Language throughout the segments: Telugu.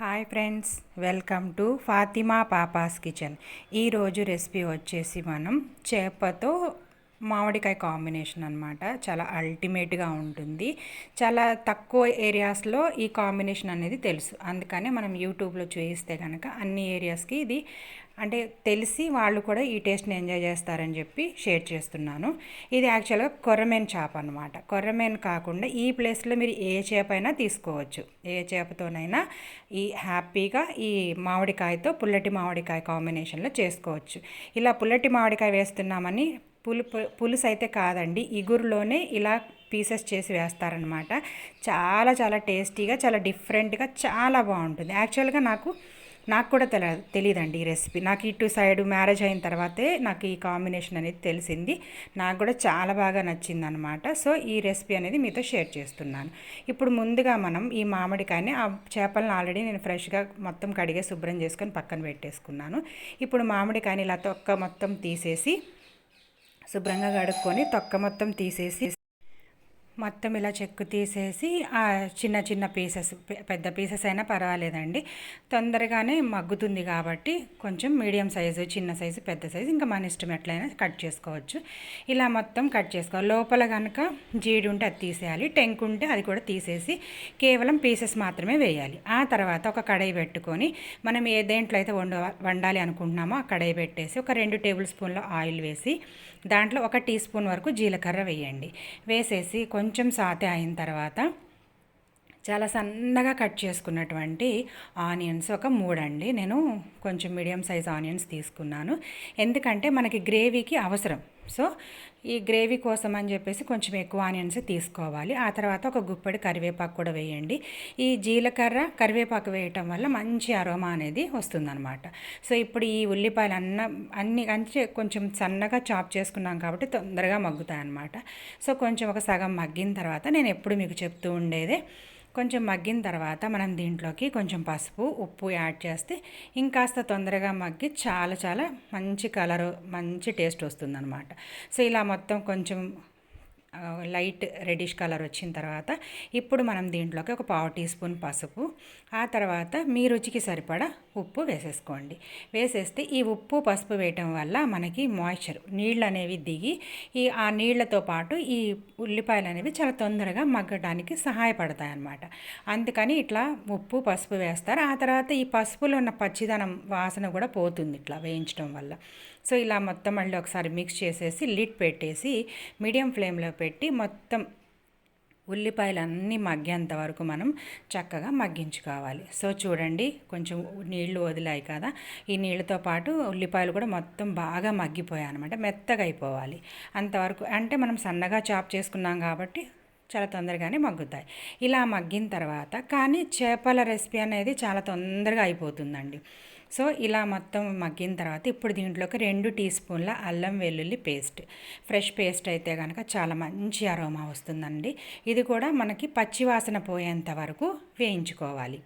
Hi friends welcome to Fatima Papa's kitchen. ఈరోజు రెసిపీ వచ్చేసి మనం చేపతో మామిడికాయ కాంబినేషన్ అనమాట చాలా అల్టిమేట్గా ఉంటుంది. చాలా తక్కువ ఏరియాస్లో ఈ కాంబినేషన్ అనేది తెలుసు. అందుకనే మనం యూట్యూబ్లో చూపిస్తే కనుక అన్ని ఏరియాస్కి ఇది అంటే తెలిసి వాళ్ళు కూడా ఈ టేస్ట్ని ఎంజాయ్ చేస్తారని చెప్పి షేర్ చేస్తున్నాను. ఇది యాక్చువల్గా కొర్రమేన్ చేప అనమాట కొర్రమేన్ కాకుండా ఈ ప్లేస్లో మీరు ఏ చేప అయినా తీసుకోవచ్చు. ఏ చేపతోనైనా ఈ హ్యాపీగా ఈ మామిడికాయతో పుల్లటి మామిడికాయ కాంబినేషన్లో చేసుకోవచ్చు. ఇలా పుల్లటి మామిడికాయ వేస్తున్నామని పులుపు పులుసు అయితే కాదండి. ఇగురులోనే ఇలా పీసెస్ చేసి వేస్తారనమాట. చాలా చాలా టేస్టీగా చాలా డిఫరెంట్గా చాలా బాగుంటుంది. యాక్చువల్గా నాకు నాకు కూడా తెల తెలియదండి ఈ రెసిపీ. నాకు ఇటు సైడ్ మ్యారేజ్ అయిన తర్వాతే నాకు ఈ కాంబినేషన్ అనేది తెలిసింది. నాకు కూడా చాలా బాగా నచ్చింది అనమాట సో ఈ రెసిపీ అనేది మీతో షేర్ చేస్తున్నాను. ఇప్పుడు ముందుగా మనం ఈ మామిడికాయని ఆ చేపలను ఆల్రెడీ నేను ఫ్రెష్గా మొత్తం కడిగే శుభ్రం చేసుకొని పక్కన పెట్టేసుకున్నాను. ఇప్పుడు మామిడికాయని ఇలా తొక్క మొత్తం తీసేసి శుభ్రంగా కడుక్కొని తొక్క మొత్తం తీసేసి మొత్తం ఇలా చెక్కు తీసేసి చిన్న చిన్న పీసెస్ పెద్ద పీసెస్ అయినా పర్వాలేదండి. తొందరగానే మగ్గుతుంది కాబట్టి కొంచెం మీడియం సైజు చిన్న సైజు పెద్ద సైజు ఇంకా మన ఇష్టం ఎట్లయినా కట్ చేసుకోవచ్చు. ఇలా మొత్తం కట్ చేసుకోవాలి. లోపల కనుక జీడి ఉంటే అది తీసేయాలి. టెంక్ ఉంటే అది కూడా తీసేసి కేవలం పీసెస్ మాత్రమే వేయాలి. ఆ తర్వాత ఒక కడాయి పెట్టుకొని మనం ఏ దేంట్లో అయితే వండ వండాలి అనుకుంటున్నామో ఆ కడాయి పెట్టేసి ఒక రెండు టేబుల్ స్పూన్ల ఆయిల్ వేసి దాంట్లో ఒక టీ స్పూన్ వరకు జీలకర్ర వేయండి. వేసేసి కొంచెం కొంచెం సాతే అయిన తర్వాత చాలా సన్నగా కట్ చేసుకున్నటువంటి ఆనియన్స్ ఒక మూడండి. నేను కొంచెం మీడియం సైజ్ ఆనియన్స్ తీసుకున్నాను. ఎందుకంటే మనకి గ్రేవీకి అవసరం. సో ఈ గ్రేవీ కోసం అని చెప్పేసి కొంచెం ఎక్కువ ఆనియన్స్ తీసుకోవాలి. ఆ తర్వాత ఒక గుప్పెడి కరివేపాకు కూడా వేయండి. ఈ జీలకర్ర కరివేపాకు వేయటం వల్ల మంచి అరోమా అనేది వస్తుందన్నమాట. సో ఇప్పుడు ఈ ఉల్లిపాయలు అన్న అన్ని అంటే కొంచెం సన్నగా చాప్ చేసుకున్నాం కాబట్టి తొందరగా మగ్గుతాయి అన్నమాట సో కొంచెం ఒక సగం మగ్గిన తర్వాత నేను ఎప్పుడు మీకు చెప్తూ ఉండేదే కొంచెం మగ్గిన తర్వాత మనం దీంట్లోకి కొంచెం పసుపు ఉప్పు యాడ్ చేస్తే ఇంకాస్త తొందరగా మగ్గి చాలా చాలా మంచి కలరు మంచి టేస్ట్ వస్తుందన్నమాట. సో ఇలా మొత్తం కొంచెం లైట్ రెడిష్ కలర్ వచ్చిన తర్వాత ఇప్పుడు మనం దీంట్లోకి ఒక పావు టీ స్పూన్ పసుపు ఆ తర్వాత మీ రుచికి సరిపడా ఉప్పు వేసేసుకోండి. వేసేస్తే ఈ ఉప్పు పసుపు వేయటం వల్ల మనకి మాయిశ్చర్ నీళ్ళు అనేవి దిగి ఈ ఆ నీళ్ళతో పాటు ఈ ఉల్లిపాయలు అనేవి చాలా తొందరగా మగ్గడానికి సహాయపడతాయి అన్నమాట. అందుకని ఇట్లా ఉప్పు పసుపు వేస్తారు. ఆ తర్వాత ఈ పసుపులో ఉన్న పచ్చిదనం వాసన కూడా పోతుంది ఇట్లా వేయించడం వల్ల. సో ఇలా మొత్తం మళ్ళీ ఒకసారి మిక్స్ చేసేసి లిడ్ పెట్టేసి మీడియం ఫ్లేమ్లో పెట్టి మొత్తం ఉల్లిపాయలు అన్నీ మగ్గేంత వరకు మనం చక్కగా మగ్గించుకోవాలి. సో చూడండి కొంచెం నీళ్ళు వదిలాయి కదా. ఈ నీళ్ళతో పాటు ఉల్లిపాయలు కూడా మొత్తం బాగా మగ్గిపోయాయి అనమాట మెత్తగా అయిపోవాలి. అంతవరకు అంటే మనం సన్నగా చాప్ చేసుకున్నాం కాబట్టి చాలా తొందరగానే మగ్గుతాయి. ఇలా మగ్గిన తర్వాత కానీ చేపల రెసిపీ అనేది చాలా తొందరగా అయిపోతుందండి. సో ఇలా మొత్తం మగ్గిన తర్వాత ఇప్పుడు దీంట్లోకి రెండు టీ స్పూన్ల అల్లం వెల్లుల్లి పేస్ట్. ఫ్రెష్ పేస్ట్ అయితే కనుక చాలా మంచి అరోమా వస్తుందండి. ఇది కూడా మనకి పచ్చివాసన పోయేంత వరకు వేయించుకోవాలి.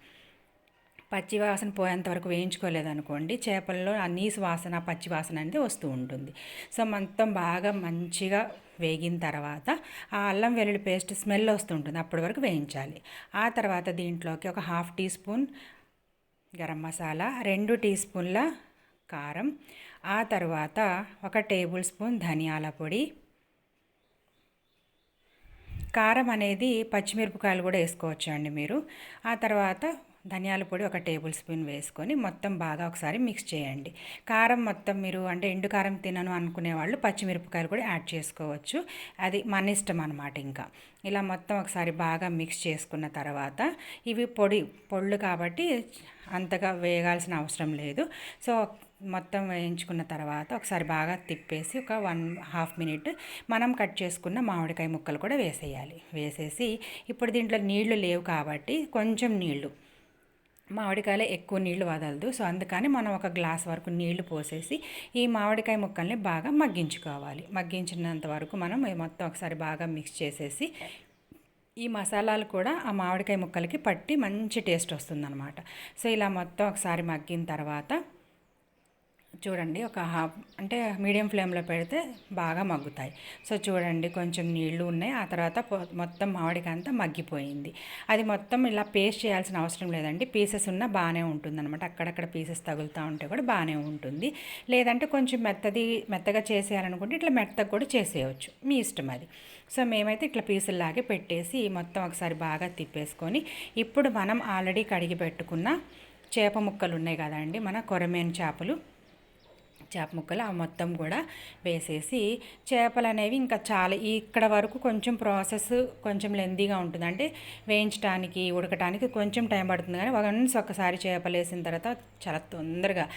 పచ్చి వాసన పోయేంత వరకు వేయించుకోలేదనుకోండి చేపల్లో ఆ నీసు వాసన పచ్చి వాసన అనేది వస్తూ ఉంటుంది. సో మొత్తం బాగా మంచిగా వేగిన తర్వాత ఆ అల్లం వెల్లుల్లి పేస్ట్ స్మెల్ వస్తుంటుంది అప్పటి వరకు వేయించాలి. ఆ తర్వాత దీంట్లోకి ఒక half teaspoon garam masala రెండు టీ స్పూన్ల కారం. ఆ తర్వాత ఒక టేబుల్ స్పూన్ ధనియాల పొడి. కారం అనేది పచ్చిమిరపకాయలు కూడా వేసుకోవచ్చు అండి మీరు. ఆ తర్వాత ధనియాల పొడి ఒక టేబుల్ స్పూన్ వేసుకొని మొత్తం బాగా ఒకసారి మిక్స్ చేయండి. కారం మొత్తం మీరు అంటే ఎండు కారం తినను అనుకునే వాళ్ళు పచ్చిమిరపకాయలు కూడా యాడ్ చేసుకోవచ్చు. అది మన ఇష్టం అనమాట ఇంకా. ఇలా మొత్తం ఒకసారి బాగా మిక్స్ చేసుకున్న తర్వాత ఇవి పొడి పొళ్ళు కాబట్టి అంతగా వేగాల్సిన అవసరం లేదు. సో మొత్తం వేయించుకున్న తర్వాత ఒకసారి బాగా తిప్పేసి ఒక వన్ హాఫ్ మినిట్ మనం కట్ చేసుకున్న మామిడికాయ ముక్కలు కూడా వేసేయాలి. వేసేసి ఇప్పుడు దీంట్లో నీళ్ళు లేవు కాబట్టి కొంచెం నీళ్ళు మామిడికాయలో ఎక్కువ నీళ్ళు వదలదు. సో అందుకని మనం ఒక గ్లాస్ వరకు నీళ్ళు పోసేసి ఈ మామిడికాయ ముక్కల్ని బాగా మగ్గించుకోవాలి. మగ్గించినంత వరకు మనం మొత్తం ఒకసారి బాగా మిక్స్ చేసేసి ఈ మసాలాలు కూడా ఆ మామిడికాయ ముక్కలకి పట్టి మంచి టేస్ట్ వస్తుందన్నమాట. సో ఇలా మొత్తం ఒకసారి మగ్గిన తర్వాత చూడండి ఒక హాఫ్ అంటే మీడియం ఫ్లేమ్లో పెడితే బాగా మగ్గుతాయి. సో చూడండి కొంచెం నీళ్ళు ఉన్నాయి. ఆ తర్వాత మొత్తం మామిడికాయ అంతా మగ్గిపోయింది. అది మొత్తం ఇలా పేస్ట్ చేయాల్సిన అవసరం లేదండి. పీసెస్ ఉన్నా బాగానే ఉంటుంది అనమాట అక్కడక్కడ పీసెస్ తగులుతూ ఉంటే కూడా బాగానే ఉంటుంది. లేదంటే కొంచెం మెత్తది మెత్తగా చేసేయాలనుకుంటే ఇట్లా మెత్తగా కూడా చేసేయచ్చు. మీ ఇష్టం అది. సో మేమైతే ఇట్లా పీసుల్లాగే పెట్టేసి మొత్తం ఒకసారి బాగా తిప్పేసుకొని ఇప్పుడు మనం ఆల్రెడీ కడిగి పెట్టుకున్న చేప ముక్కలు ఉన్నాయి కదండి మన కొరమేను చేపలు. చేప ముక్కలు ఆ మొత్తం కూడా వేసేసి చేపలు అనేవి ఇంకా చాలా ఇక్కడ వరకు కొంచెం ప్రాసెస్ కొంచెం లెందీగా ఉంటుంది. అంటే వేయించడానికి ఉడకడానికి కొంచెం టైం పడుతుంది. కానీ వన్స్ ఒకసారి చేపలు వేసిన తర్వాత చాలా తొందరగా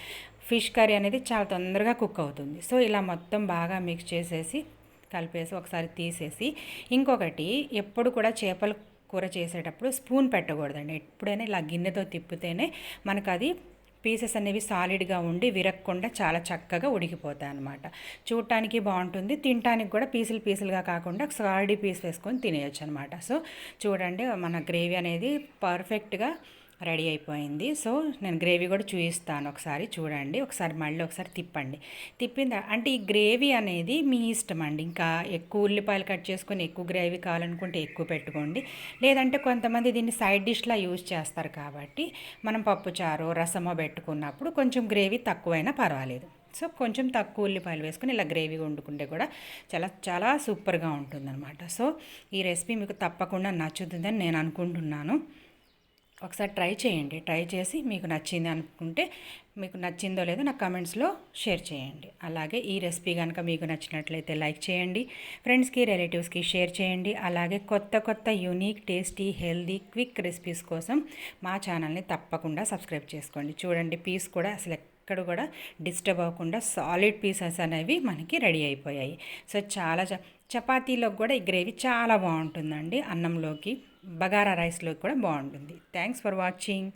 ఫిష్ కర్రీ అనేది చాలా తొందరగా కుక్ అవుతుంది. సో ఇలా మొత్తం బాగా మిక్స్ చేసేసి కలిపేసి ఒకసారి తీసేసి ఇంకొకటి ఎప్పుడు కూడా చేపలు కూర చేసేటప్పుడు స్పూన్ పెట్టకూడదండి. ఎప్పుడైనా ఇలా గిన్నెతో తిప్పితేనే మనకు అది పీసెస్ అనేవి సాలిడ్గా ఉండి విరక్కుండా చాలా చక్కగా ఉడికిపోతాయి అన్నమాట చూడటానికి బాగుంటుంది. తినటానికి కూడా పీసులు పీసులుగా కాకుండా సాలిడ్ పీస్ వేసుకొని తినేయచ్చు అనమాట సో చూడండి మన గ్రేవీ అనేది పర్ఫెక్ట్గా రెడీ అయిపోయింది. సో నేను గ్రేవీ కూడా చూపిస్తాను ఒకసారి చూడండి. ఒకసారి మళ్ళీ ఒకసారి తిప్పండి. తిప్పింది అంటే ఈ గ్రేవీ అనేది మీ ఇష్టం అండి. ఇంకా ఎక్కువ ఉల్లిపాయలు కట్ చేసుకొని ఎక్కువ గ్రేవీ కావాలనుకుంటే ఎక్కువ పెట్టుకోండి. లేదంటే కొంతమంది దీన్ని సైడ్ డిష్లా యూజ్ చేస్తారు కాబట్టి మనం పప్పుచారు రసమో పెట్టుకున్నప్పుడు కొంచెం గ్రేవీ తక్కువైనా పర్వాలేదు. సో కొంచెం తక్కువ ఉల్లిపాయలు వేసుకొని ఇలా గ్రేవీ వండుకుంటే కూడా చాలా చాలా సూపర్గా ఉంటుందన్నమాట. సో ఈ రెసిపీ మీకు తప్పకుండా నచ్చుతుందని నేను అనుకుంటున్నాను. ఒకసారి ట్రై చేయండి. ట్రై చేసి మీకు నచ్చింది అనుకుంటే మీకు నచ్చిందో లేదో నాకు కమెంట్స్లో షేర్ చేయండి. అలాగే ఈ రెసిపీ కనుక మీకు నచ్చినట్లయితే లైక్ చేయండి. ఫ్రెండ్స్కి రిలేటివ్స్కి షేర్ చేయండి. అలాగే కొత్త కొత్త unique tasty healthy quick recipes కోసం మా ఛానల్ని తప్పకుండా సబ్స్క్రైబ్ చేసుకోండి. చూడండి పీస్ కూడా అసలు ఎక్కడ కూడా డిస్టర్బ్ అవ్వకుండా సాలిడ్ పీసెస్ అనేవి మనకి రెడీ అయిపోయాయి. సో చాలా చ- చపాతీలోకి కూడా ఈ గ్రేవీ చాలా బాగుంటుందండి అన్నంలోకి. బగారా రైస్లోకి కూడా బాగుంటుంది. Thanks for watching.